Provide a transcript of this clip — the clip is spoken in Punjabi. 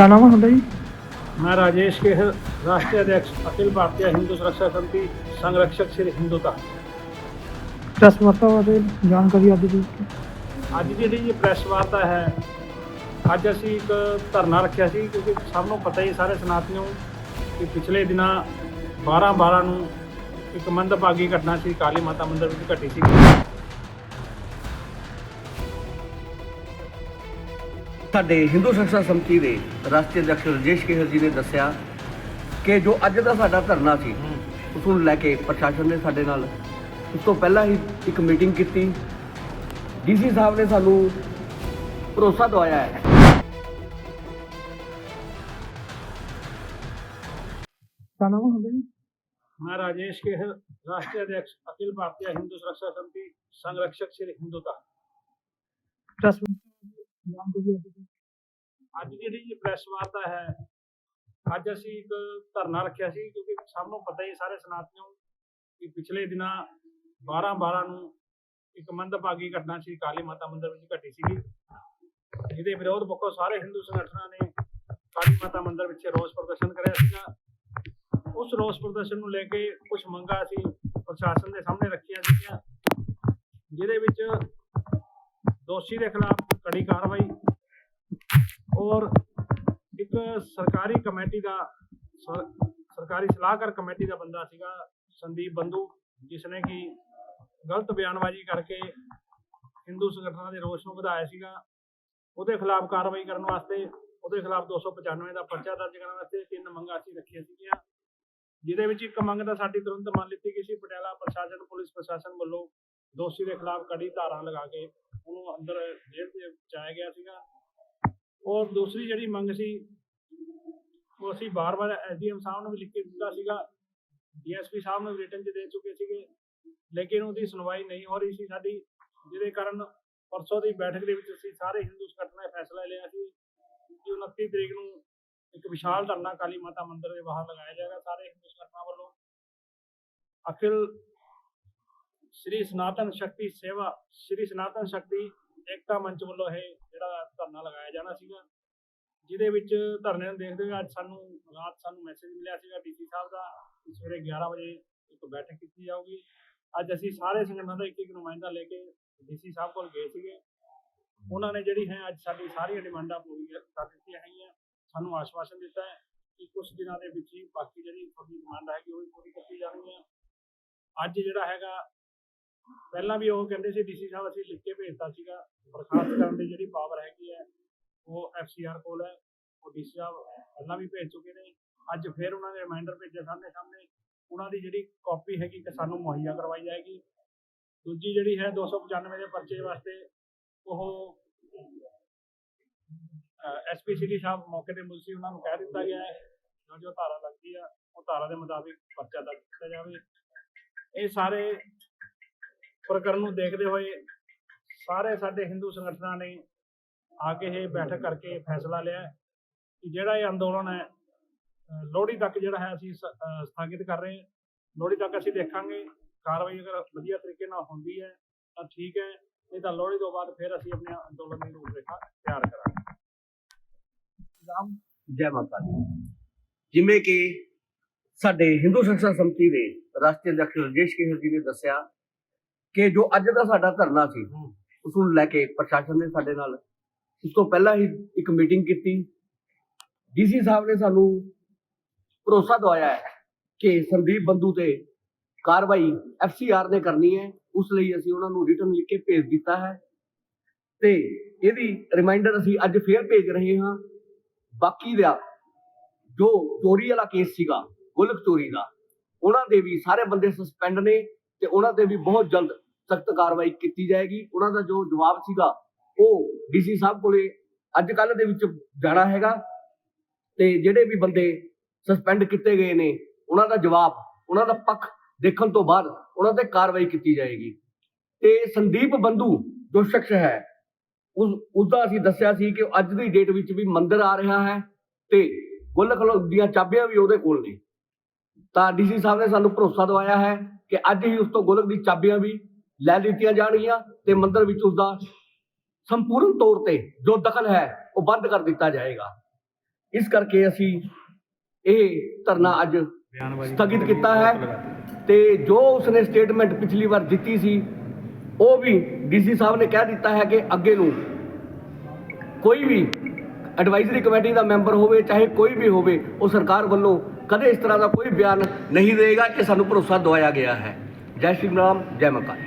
क्या नाम है ਤੁਹਾਡਾ ਜੀ मैं राजेश के राष्ट्रीय अध्यक्ष अखिल भारतीय हिंदू सुरक्षा समिति संरक्षक श्री हिंदुता ਪ੍ਰੈਸ ਵਾਰਤਾ ਬਾਰੇ ਜਾਣਕਾਰੀ ਅੱਜ ਦੀ ਅੱਜ ਦੀ ਜਿਹੜੀ ਇਹ ਪ੍ਰੈਸ ਵਾਰਤਾ ਹੈ ਅੱਜ ਅਸੀਂ ਇੱਕ ਧਰਨਾ ਰੱਖਿਆ ਸੀ ਕਿਉਂਕਿ ਸਭ ਨੂੰ ਪਤਾ ਹੀ ਸਾਰੇ ਸਨਾਤਨੀਆਂ ਨੂੰ ਕਿ ਪਿਛਲੇ ਦਿਨਾਂ 12 12 ਨੂੰ ਇੱਕ ਮੰਦਭਾਗੀ ਘਟਨਾ ਸੀ ਕਾਲੀ ਮਾਤਾ ਮੰਦਿਰ ਵਿੱਚ ਘਟੀ ਸੀ ਸਾਡੇ ਹਿੰਦੂ ਸੁਰੱਖਿਆ ਸਮਿਤੀ ਦੇ ਰਾਸ਼ਟਰੀ ਅਧਿਕਸ਼ ਰਜੇਸ਼ ਕੇਹਰ ਜੀ ਨੇ ਦੱਸਿਆ ਕਿ ਜੋ ਅੱਜ ਦਾ ਸਾਡਾ ਧਰਨਾ ਸੀ ਉਸ ਨੂੰ ਲੈ ਕੇ ਪ੍ਰਸ਼ਾਸਨ ਨੇ ਸਾਡੇ ਨਾਲ ਉਸ ਤੋਂ ਪਹਿਲਾਂ ਹੀ ਇੱਕ ਮੀਟਿੰਗ ਕੀਤੀ ਡੀਸੀ ਸਾਹਿਬ ਨੇ ਸਾਨੂੰ ਭਰੋਸਾ ਦਵਾਇਆ ਹੈ क्या नाम है ਤੁਹਾਡਾ ਜੀ मैं राजेश के राष्ट्रीय अध्यक्ष अखिल भारतीय हिंदू सुरक्षा समिति संरक्षक श्री हिंदुता ਪ੍ਰੈਸ ਜਾਣਕਾਰੀ ਅੱਜ ਜਿਹੜੀ ਪ੍ਰੈਸ ਵਾਰਤਾ ਹੈ, ਅੱਜ ਅਸੀਂ ਇੱਕ ਧਰਨਾ ਰੱਖਿਆ ਸੀ, ਕਿਉਂਕਿ ਸਭ ਨੂੰ ਪਤਾ ਹੀ ਸਾਰੇ ਸਨਾਤਨੀਆਂ ਨੂੰ ਕਿ ਪਿਛਲੇ ਦਿਨਾਂ 12 12 ਨੂੰ ਇੱਕ ਮੰਦਭਾਗੀ ਘਟਨਾ ਸੀ ਕਾਲੀ ਮਾਤਾ ਮੰਦਿਰ ਵਿੱਚ ਘਟੀ ਸੀ ਜਿਹਦੇ ਵਿਰੋਧ ਪੱਖੋਂ ਸਾਰੇ ਹਿੰਦੂ ਸੰਗਠਨਾਂ ਨੇ ਕਾਲੀ ਮਾਤਾ ਮੰਦਿਰ ਵਿੱਚ ਰੋਸ ਪ੍ਰਦਰਸ਼ਨ ਕਰਿਆ ਸੀਗਾ। ਉਸ ਰੋਸ ਪ੍ਰਦਰਸ਼ਨ ਨੂੰ ਲੈ ਕੇ ਕੁਝ ਮੰਗਾਂ ਅਸੀਂ ਪ੍ਰਸ਼ਾਸਨ ਦੇ ਸਾਹਮਣੇ ਰੱਖੀਆਂ ਸੀਗੀਆਂ, ਜਿਹਦੇ ਵਿੱਚ ਦੋਸ਼ੀ ਦੇ ਖਿਲਾਫ ਕੜੀ ਕਾਰਵਾਈ ਔਰ ਇੱਕ ਸਰਕਾਰੀ ਕਮੇਟੀ ਦਾ ਸਰਕਾਰੀ ਸਲਾਹਕਾਰ ਕਮੇਟੀ ਦਾ ਬੰਦਾ ਸੀਗਾ ਸੰਦੀਪ ਬੰਧੂ ਜਿਸ ਨੇ ਕਿ ਗਲਤ ਬਿਆਨਬਾਜ਼ੀ ਕਰਕੇ ਹਿੰਦੂ ਸੰਗਠਨਾਂ ਦੇ ਰੋਸ ਨੂੰ ਵਧਾਇਆ ਸੀਗਾ। ਉਹਦੇ ਖਿਲਾਫ ਕਾਰਵਾਈ ਕਰਨ ਵਾਸਤੇ, ਉਹਦੇ ਖਿਲਾਫ 295 ਦਾ ਪਰਚਾ ਦਰਜ ਕਰਨ ਵਾਸਤੇ ਤਿੰਨ ਮੰਗਾਂ ਅਸੀਂ ਰੱਖੀਆਂ ਸੀਗੀਆਂ, ਜਿਹਦੇ ਵਿੱਚ ਇੱਕ ਮੰਗ ਤਾਂ ਸਾਡੀ ਤੁਰੰਤ ਮੰਨ ਲਿੱਤੀ ਗਈ ਸੀ, ਪਟਿਆਲਾ ਪ੍ਰਸ਼ਾਸਨ, ਪੁਲਿਸ ਪ੍ਰਸ਼ਾਸਨ ਵੱਲੋਂ ਦੋਸ਼ੀ ਦੇ ਖਿਲਾਫ ਕੜੀ ਧਾਰਾ ਲਗਾ ਕੇ ਉਹਨੂੰ ਅੰਦਰ ਜੇਲ੍ਹ ਦੇ ਪਹੁੰਚਾਇਆ ਗਿਆ ਸੀਗਾ। ਔਰ ਦੂਸਰੀ ਜਿਹੜੀ ਮੰਗ ਸੀ, ਉਹ ਅਸੀਂ ਬਾਰ-ਬਾਰ ਐਸਡੀਐਮ ਸਾਹਿਬ ਨੂੰ ਵੀ ਲਿਖ ਕੇ ਦਿੱਤਾ ਸੀਗਾ। ਡੀਐਸਪੀ ਸਾਹਿਬ ਨੂੰ ਰਿਟਨ 'ਚ ਦੇ ਚੁੱਕੇ ਸੀਗੇ। ਲੇਕਿਨ ਉਹਦੀ ਸੁਣਵਾਈ ਨਹੀਂ ਹੋ ਰਹੀ ਸੀ ਸਾਡੀ, ਜਿਹਦੇ ਕਾਰਨ ਪਰਸੋਂ ਦੀ ਬੈਠਕ ਦੇ ਵਿੱਚ ਅਸੀਂ ਸਾਰੇ ਹਿੰਦੂ ਸੰਗਠਨਾਂ ਨੇ ਫੈਸਲਾ ਲਿਆ ਸੀ ਕਿ 29 ਤਰੀਕ ਨੂੰ ਇੱਕ ਵਿਸ਼ਾਲ ਧਰਨਾ ਕਾਲੀ ਮਾਤਾ ਮੰਦਿਰ ਦੇ ਬਾਹਰ ਲਗਾਇਆ ਜਾਏਗਾ ਸਾਰੇ ਹਿੰਦੂ ਸੰਗਠਨਾਂ ਵੱਲੋਂ। ਅਖਿਲ ਸ੍ਰੀ ਸਨਾਤਨ ਸ਼ਕਤੀ ਸੇਵਾ, ਸ੍ਰੀ ਸਨਾਤਨ ਸ਼ਕਤੀ ਏਕਤਾ ਮੰਚ ਵੱਲੋਂ ਇਹ ਜਿਹੜਾ ਧਰਨਾ ਲਗਾਇਆ ਜਾਣਾ ਸੀਗਾ, ਜਿਹਦੇ ਵਿੱਚ ਧਰਨੇ ਨੂੰ ਦੇਖਦੇ ਹੋਏ ਅੱਜ ਸਾਨੂੰ ਰਾਤ ਸਾਨੂੰ ਮੈਸੇਜ ਮਿਲਿਆ ਸੀਗਾ ਡੀਸੀ ਸਾਹਿਬ ਦਾ ਸਵੇਰੇ 11 ਵਜੇ ਇੱਕ ਬੈਠਕ ਕੀਤੀ ਜਾਊਗੀ। ਅੱਜ ਅਸੀਂ ਸਾਰੇ ਸੰਗਠਨਾਂ ਦਾ ਇੱਕ ਇੱਕ ਨੁਮਾਇੰਦਾ ਲੈ ਕੇ ਡੀਸੀ ਸਾਹਿਬ ਕੋਲ ਗਏ ਸੀਗੇ। ਉਹਨਾਂ ਨੇ ਜਿਹੜੀ ਹੈ ਅੱਜ ਸਾਡੀ ਸਾਰੀਆਂ ਡਿਮਾਂਡਾਂ ਪੂਰੀਆਂ ਕਰ ਦਿੱਤੀਆਂ ਹੈਗੀਆਂ। ਸਾਨੂੰ ਆਸ਼ਵਾਸਨ ਦਿੱਤਾ ਹੈ ਕਿ ਕੁਝ ਦਿਨਾਂ ਦੇ ਵਿੱਚ ਹੀ ਬਾਕੀ ਜਿਹੜੀ ਤੁਹਾਡੀ ਡਿਮਾਂਡ ਹੈਗੀ ਉਹ ਵੀ ਪੂਰੀ ਕੀਤੀ ਜਾਣੀ ਹੈ ਅੱਜ ਜਿਹੜਾ ਹੈਗਾ ਪਹਿਲਾਂ ਵੀ ਉਹ ਕਹਿੰਦੇ ਸੀ ਡੀਸੀ ਸਾਹਿਬ ਅਸੀਂ ਲਿਖ ਕੇ ਭੇਜਤਾ ਸੀਗਾ, ਬਰਖਾਸਤ ਕਰਨ ਦੀ ਜਿਹੜੀ ਪਾਵਰ ਹੈਗੀ ਹੈ, ਉਹ ਐਫਸੀਆਰ ਕੋਲ ਹੈ, ਉਹ ਡੀਸੀ ਸਾਹਿਬ ਪਹਿਲਾਂ ਵੀ ਭੇਜ ਚੁੱਕੇ ਨੇ। ਅੱਜ ਫਿਰ ਉਹਨਾਂ ਨੇ ਰਿਮਾਈਂਡਰ ਭੇਜਿਆ ਸਾਹਮਣੇ ਸਾਹਮਣੇ ਉਹਨਾਂ ਦੀ ਜਿਹੜੀ ਕਾਪੀ ਹੈਗੀ ਕਿ ਸਾਨੂੰ ਮੁਹੱਈਆ ਕਰਵਾਈ ਜਾਏਗੀ। ਦੂਜੀ ਜਿਹੜੀ ਹੈ 295 ਦੇ ਪਰਚੇ ਵਾਸਤੇ, ਉਹ ਐਸਪੀਸੀਡੀ ਸਾਹਿਬ ਮੌਕੇ ਤੇ ਮੁਲਸੀ ਉਹਨਾਂ ਨੂੰ ਕਹਿ ਦਿੱਤਾ ਗਿਆ ਹੈ, ਜੋ ਜੋ ਧਾਰਾ ਲੱਗਦੀ ਆ, ਉਹ ਧਾਰਾ ਦੇ ਮੁਤਾਬਿਕ ਪਰਚਾ ਦਰਜ ਕੀਤਾ ਜਾਵੇ। ਇਹ ਸਾਰੇ ਪ੍ਰਕਰਨ ਨੂੰ ਦੇਖਦੇ ਹੋਏ ਸਾਰੇ ਸਾਡੇ ਹਿੰਦੂ ਸੰਗਠਨਾਂ ਨੇ ਆ ਕੇ ਇਹ ਬੈਠਕ ਕਰਕੇ ਫੈਸਲਾ ਲਿਆ ਹੈ ਕਿ ਜਿਹੜਾ ਇਹ ਅੰਦੋਲਨ ਹੈ ਲੋਹੜੀ ਤੱਕ ਜਿਹੜਾ ਹੈ ਅਸੀਂ ਸਥਾਗਿਤ ਕਰ ਰਹੇ ਹਾਂ। ਲੋਹੜੀ ਤੱਕ ਅਸੀਂ ਦੇਖਾਂਗੇ ਕਾਰਵਾਈ ਅਗਰ ਵਧੀਆ ਤਰੀਕੇ ਨਾਲ ਹੁੰਦੀ ਹੈ ਤਾਂ ਠੀਕ ਹੈ ਨਹੀਂ ਤਾਂ ਲੋਹੜੀ ਤੋਂ ਬਾਅਦ ਫਿਰ ਅਸੀਂ ਆਪਣੇ ਅੰਦੋਲਨ ਦੀ ਰੂਪਰੇਖਾ ਤਿਆਰ ਕਰਾਂਗੇ। ਰਾਮ। ਜੈ ਮਾਤਾ ਦੀ। ਜਿਵੇਂ ਕਿ ਸਾਡੇ ਹਿੰਦੂ ਸੁਰੱਖਿਆ ਸਮਿਤੀ ਦੇ ਰਾਸ਼ਟਰੀ ਅਧਿਕਸ਼ ਰਜੇਸ਼ ਕੇਹਰ ਜੀ ਨੇ ਦੱਸਿਆ ਕਿ ਜੋ ਅੱਜ ਦਾ ਸਾਡਾ ਧਰਨਾ ਸੀ ਉਸ ਨੂੰ ਲੈ ਕੇ ਪ੍ਰਸ਼ਾਸਨ ਨੇ ਸਾਡੇ ਨਾਲ ਉਸ ਤੋਂ ਪਹਿਲਾਂ ਹੀ ਇੱਕ ਮੀਟਿੰਗ ਕੀਤੀ। ਡੀਸੀ ਸਾਹਿਬ ਨੇ ਸਾਨੂੰ ਭਰੋਸਾ ਦਵਾਇਆ ਹੈ ਕਿ ਸੰਦੀਪ ਬੰਦੂ ਤੇ ਕਾਰਵਾਈ ਐਫਸੀਆਰ ਨੇ ਕਰਨੀ ਹੈ। ਉਸ ਲਈ ਅਸੀਂ ਉਹਨਾਂ ਨੂੰ ਰਿਟਨ ਲਿਖ ਕੇ ਭੇਜ ਦਿੱਤਾ ਹੈ। ਤੇ ਇਹਦੀ ਰਿਮਾਈਂਡਰ ਅਸੀਂ ਅੱਜ ਫੇਰ ਭੇਜ ਰਹੇ ਹਾਂ। ਬਾਕੀ ਦਾ ਜੋ ਚੋਰੀ ਵਾਲਾ ਕੇਸ ਸੀਗਾ ਗੁਲਕ ਚੋਰੀ ਦਾ ਉਹਨਾਂ ਦੇ ਵੀ ਸਾਰੇ ਬੰਦੇ ਸਸਪੈਂਡ ਨੇ ਤੇ ਉਹਨਾਂ ਤੇ ਵੀ ਬਹੁਤ ਜਲਦ ਸਖਤ ਕਾਰਵਾਈ ਕੀਤੀ ਜਾਏਗੀ। ਉਹਨਾਂ ਦਾ ਜੋ ਜਵਾਬ ਸੀਗਾ, ਉਹ ਡੀਸੀ ਸਾਹਿਬ ਕੋਲੇ ਅੱਜ ਕੱਲ ਦੇ ਵਿੱਚ ਜਾਣਾ ਹੈਗਾ। ਤੇ ਜਿਹੜੇ ਵੀ ਬੰਦੇ ਸਸਪੈਂਡ ਕੀਤੇ ਗਏ ਨੇ, ਉਹਨਾਂ ਦਾ ਜਵਾਬ, ਉਹਨਾਂ ਦਾ ਪੱਖ ਦੇਖਣ ਤੋਂ ਬਾਅਦ ਉਹਨਾਂ ਤੇ ਕਾਰਵਾਈ ਕੀਤੀ ਜਾਏਗੀ। ਤੇ ਸੰਦੀਪ ਬੰਧੂ ਜੋ ਸ਼ਖਸ ਹੈ, ਉਸ, ਉਸਦਾ ਅਸੀਂ ਦੱਸਿਆ ਸੀ ਕਿ ਅੱਜ ਦੀ ਡੇਟ ਵਿੱਚ ਵੀ ਮੰਦਿਰ ਆ ਰਿਹਾ ਹੈ ਤੇ ਗੁੱਲਕ ਦੀਆਂ ਚਾਬੀਆਂ ਵੀ ਉਹਦੇ ਕੋਲ ਨੇ। ਤਾਂ ਡੀਸੀ ਸਾਹਿਬ ਨੇ ਸਾਨੂੰ ਭਰੋਸਾ ਦਵਾਇਆ ਹੈ ਕਿ ਅੱਜ ਹੀ ਉਸ ਤੋਂ ਗੋਲਕ ਦੀ ਚਾਬੀਆਂ ਵੀ ਲੈ ਲਿੱਤੀਆਂ ਜਾਣਗੀਆਂ ਤੇ ਮੰਦਿਰ ਵਿੱਚ ਉਸਦਾ ਸੰਪੂਰਨ ਤੌਰ ਤੇ ਜੋ ਦਖਲ ਹੈ ਉਹ ਬੰਦ ਕਰ ਦਿੱਤਾ ਜਾਏਗਾ। ਇਸ ਕਰਕੇ ਅਸੀਂ ਇਹ ਧਰਨਾ ਅੱਜ ਸਥਗਿਤ ਕੀਤਾ ਹੈ ਤੇ ਜੋ ਉਸਨੇ ਸਟੇਟਮੈਂਟ ਪਿਛਲੀ ਵਾਰ ਦਿੱਤੀ ਸੀ ਉਹ ਵੀ ਡੀਸੀ ਸਾਹਿਬ ਨੇ ਕਹਿ ਦਿੱਤਾ ਹੈ ਕਿ ਅੱਗੇ ਨੂੰ ਕੋਈ ਵੀ ਐਡਵਾਈਜ਼ਰੀ ਕਮੇਟੀ ਦਾ ਮੈਂਬਰ ਹੋਵੇ ਚਾਹੇ ਕੋਈ ਵੀ ਹੋਵੇ ਉਹ ਸਰਕਾਰ ਵੱਲੋਂ ਕਦੇ ਇਸ ਤਰ੍ਹਾਂ ਦਾ ਕੋਈ ਬਿਆਨ ਨਹੀਂ ਦੇਗਾ ਕਿ ਸਾਨੂੰ ਭਰੋਸਾ ਦਵਾਇਆ ਗਿਆ ਹੈ। ਜੈ ਸ਼੍ਰੀ ਰਾਮ ਜੈ ਮਕਾਨ।